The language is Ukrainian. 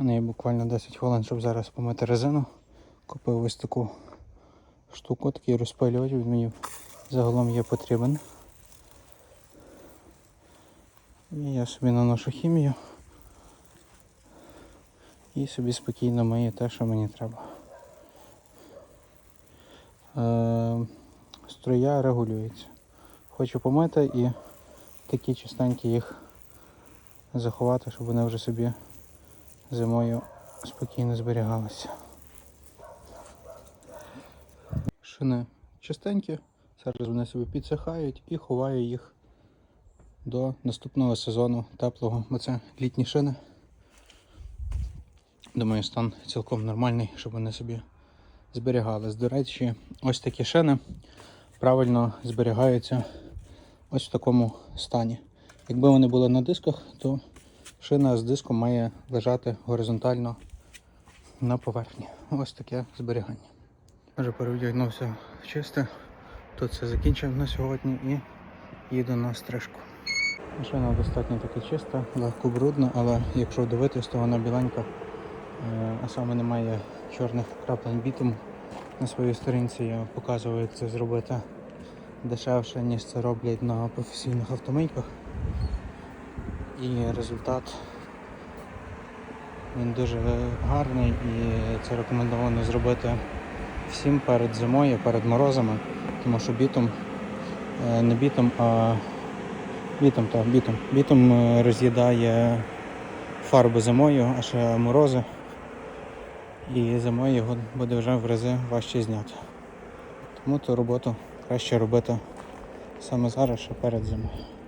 У неї буквально 10 хвилин, щоб зараз помити резину. Купив ось таку штуку, такий розпилювач, він мені загалом є потрібен. І я собі наношу хімію. І собі спокійно мию те, що мені треба. Е, струя регулюється. Хочу помити і такі чистенькі їх заховати, щоб вони вже собі зимою спокійно зберігалися. Шини чистенькі, зараз вони собі підсихають і ховаю їх до наступного сезону теплого, бо це літні шини. Думаю, стан цілком нормальний, щоб вони собі зберігались. До речі, ось такі шини правильно зберігаються ось в такому стані. Якби вони були на дисках, то шина з диском має лежати горизонтально на поверхні. Ось таке зберігання. Вже перевдягнувся чисте. Тут все закінчив на сьогодні і їду на стрижку. Машина достатньо таки чиста, легко брудна, але якщо дивитись, то вона біленька, Е, а саме немає чорних краплень бітуму. На своїй сторінці я показую, як це зробити дешевше, ніж це роблять на професійних автомийках. І результат він дуже гарний і це рекомендовано зробити всім перед зимою, перед морозами, тому що бітум, е, не бітум, а бітум, так, бітум. Бітум е, роз'їдає фарби зимою, а ще морози. І зимою його буде вже в рази важче зняти. Тому ту роботу краще робити саме зараз, ще перед зимою.